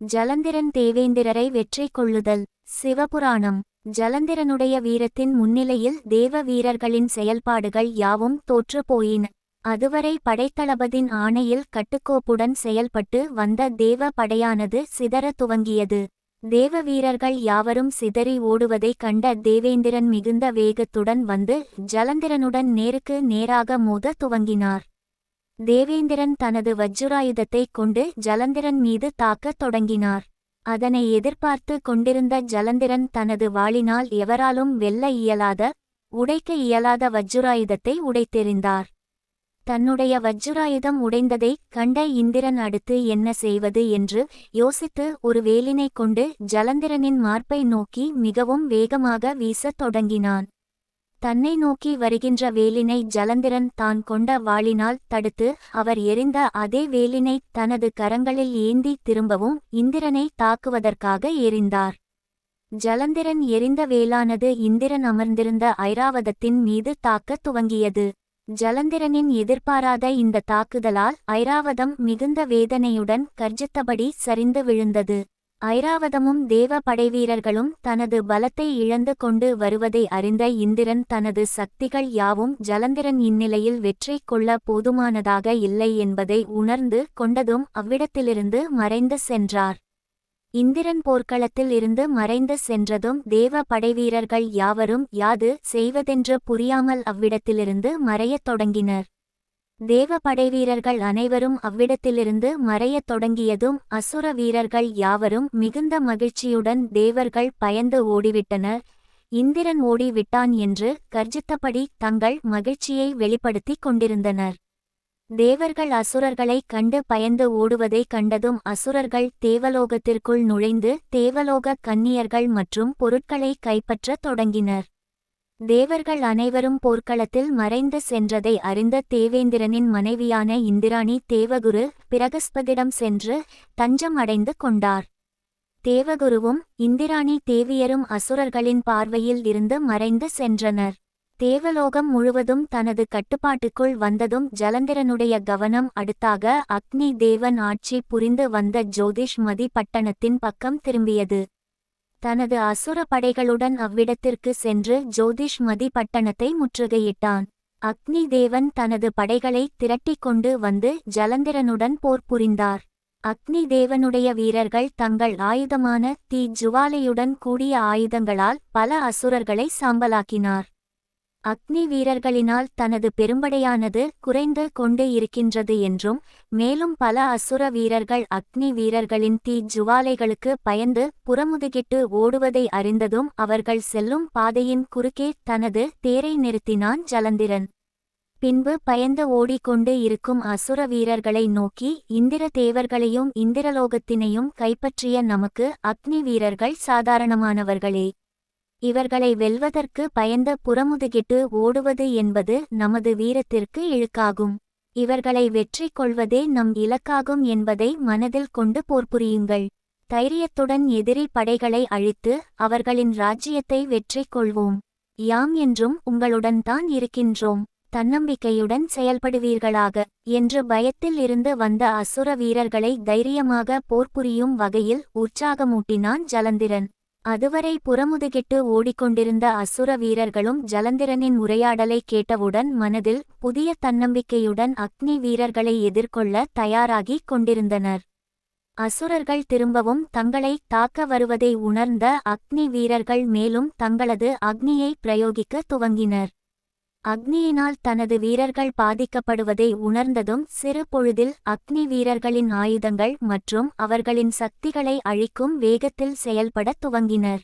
ஜலந்திரன் தேவேந்திரரை வெற்றி கொள்ளுதல். சிவபுராணம். ஜலந்திரனுடைய வீரத்தின் முன்னிலையில் தேவ வீரர்களின் செயல்பாடுகள் யாவும் தோற்று போயின. அதுவரை படைத்தளபதின் ஆணையில் கட்டுக்கோப்புடன் செயல்பட்டு வந்த தேவ படையானது சிதற துவங்கியது. தேவ வீரர்கள் யாவரும் சிதறி ஓடுவதைக் கண்ட தேவேந்திரன் மிகுந்த வேகத்துடன் வந்து ஜலந்திரனுடன் நேருக்கு நேராக மோத துவங்கினார். தேவேந்திரன் தனது வஜ்ராயுதத்தைக் கொண்டு ஜலந்திரன் மீது தாக்கத் தொடங்கினார். அதனை எதிர்பார்த்து கொண்டிருந்த ஜலந்திரன் தனது வாளினால் எவராலும் வெல்ல இயலாத உடைக்க இயலாத வஜ்ராயுதத்தை உடைத்தெறிந்தார். தன்னுடைய வஜ்ராயுதம் உடைந்ததைக் கண்ட இந்திரன் அடுத்து என்ன செய்வது என்று யோசித்து ஒரு வேலினைக் கொண்டு ஜலந்திரனின் மார்பை நோக்கி மிகவும் வேகமாக வீசத் தொடங்கினான். தன்னை நோக்கி வருகின்ற வேலினை ஜலந்திரன் தான் கொண்ட வாளினால் தடுத்து அவர் எறிந்த அதே வேலினை தனது கரங்களில் ஏந்தி திரும்பவும் இந்திரனை தாக்குவதற்காக எறிந்தார் ஜலந்திரன் எரிந்த வேலானது இந்திரன் அமர்ந்திருந்த ஐராவதத்தின் மீது தாக்கத் துவங்கியது. ஜலந்திரனின் எதிர்பாராத இந்த தாக்குதலால் ஐராவதம் மிகுந்த வேதனையுடன் கர்ஜித்தபடி சரிந்து விழுந்தது. ஐராவதமும் தேவ படைவீரர்களும் தனது பலத்தை இழந்து கொண்டு வருவதை அறிந்த இந்திரன் தனது சக்திகள் யாவும் ஜலந்திரன் இந்நிலையில் வெற்றி கொள்ள போதுமானதாக இல்லை என்பதை உணர்ந்து கொண்டதும் அவ்விடத்திலிருந்து மறைந்து சென்றார். இந்திரன் போர்க்களத்தில் இருந்து மறைந்து சென்றதும் தேவ படைவீரர்கள் யாவரும் யாது செய்வதென்று புரியாமல் அவ்விடத்திலிருந்து மறையத் தொடங்கினர். தேவ படைவீரர்கள் அனைவரும் அவ்விடத்திலிருந்து மறையத் தொடங்கியதும் அசுர வீரர்கள் யாவரும் மிகுந்த மகிழ்ச்சியுடன் தேவர்கள் பயந்து ஓடிவிட்டனர். இந்திரன் ஓடிவிட்டான் என்று கர்ஜித்தபடி தங்கள் மகிழ்ச்சியை வெளிப்படுத்திக் கொண்டிருந்தனர். தேவர்கள் அசுரர்களைக் கண்டு பயந்து ஓடுவதைக் கண்டதும் அசுரர்கள் தேவலோகத்திற்குள் நுழைந்து தேவலோக கன்னியர்கள் மற்றும் பொருட்களை கைப்பற்றத் தொடங்கினர். தேவர்கள் அனைவரும் போர்க்களத்தில் மறைந்து சென்றதை அறிந்த தேவேந்திரனின் மனைவியான இந்திராணி தேவகுரு பிரகஸ்பதிடம் சென்று தஞ்சம் அடைந்து கொண்டார். தேவகுருவும் இந்திராணி தேவியரும் அசுரர்களின் பார்வையில் இருந்து மறைந்து சென்றனர். தேவலோகம் முழுவதும் தனது கட்டுப்பாட்டுக்குள் வந்ததும் ஜலந்திரனுடைய கவனம் அடுத்தாக அக்னி தேவன் ஆட்சி புரிந்து வந்த ஜோதிஷ்மதி பட்டணத்தின் பக்கம் திரும்பியது. தனது அசுர படைகளுடன் அவ்விடத்திற்கு சென்று ஜோதிஷ்மதி பட்டணத்தை முற்றுகையிட்டான். அக்னி தேவன் தனது படைகளை திரட்டிக் கொண்டு வந்து ஜலந்திரனுடன் போர் புரிந்தார். அக்னி தேவனுடைய வீரர்கள் தங்கள் ஆயுதமான தீ ஜுவாலையுடன் கூடிய ஆயுதங்களால் பல அசுரர்களை சாம்பலாக்கினார். அக்னி வீரர்களினால் தனது பெரும்படையானது குறைந்து கொண்டு இருக்கின்றது என்றும் மேலும் பல அசுர வீரர்கள் அக்னி வீரர்களின் தீ ஜுவாலைகளுக்கு பயந்து புறமுதுகிட்டு ஓடுவதை அறிந்ததும் அவர்கள் செல்லும் பாதையின் குறுக்கே தனது தேரை நிறுத்தினான் ஜலந்திரன். பின்பு பயந்து ஓடிக்கொண்டு இருக்கும் அசுர வீரர்களை நோக்கி இந்திர தேவர்களையும் இந்திரலோகத்தினையும் கைப்பற்றிய நமக்கு அக்னி வீரர்கள் சாதாரணமானவர்களே. இவர்களை வெல்வதற்கு பயந்த புறமுதுகிட்டு ஓடுவது என்பது நமது வீரத்திற்கு இழுக்காகும். இவர்களை வெற்றி கொள்வதே நம் இலக்காகும் என்பதை மனதில் கொண்டு போர்புரியுங்கள் தைரியத்துடன் எதிரி படைகளை அழித்து அவர்களின் ராஜ்யத்தை வெற்றி கொள்வோம். யாம் என்றும் உங்களுடன் தான் இருக்கின்றோம். தன்னம்பிக்கையுடன் செயல்படுவீர்களாக என்று பயத்தில் இருந்து வந்த அசுர வீரர்களை தைரியமாக போர்புரியும் வகையில் உற்சாகமூட்டினான் ஜலந்திரன். அதுவரை புறமுதுகிட்டு ஓடிக்கொண்டிருந்த அசுர வீரர்களும் ஜலந்திரனின் உரையாடலை கேட்டவுடன் மனதில் புதிய தன்னம்பிக்கையுடன் அக்னி வீரர்களை எதிர்கொள்ள தயாராகிக் கொண்டிருந்தனர். அசுரர்கள் திரும்பவும் தங்களை தாக்க வருவதை உணர்ந்த அக்னி வீரர்கள் மேலும் தங்களது அக்னியை பிரயோகிக்க துவங்கினர். அக்னியினால் தனது வீரர்கள் பாதிக்கப்படுவதை உணர்ந்ததும் சிறு பொழுதில் அக்னி வீரர்களின் ஆயுதங்கள் மற்றும் அவர்களின் சக்திகளை அழிக்கும் வேகத்தில் செயல்படத் துவங்கினர்.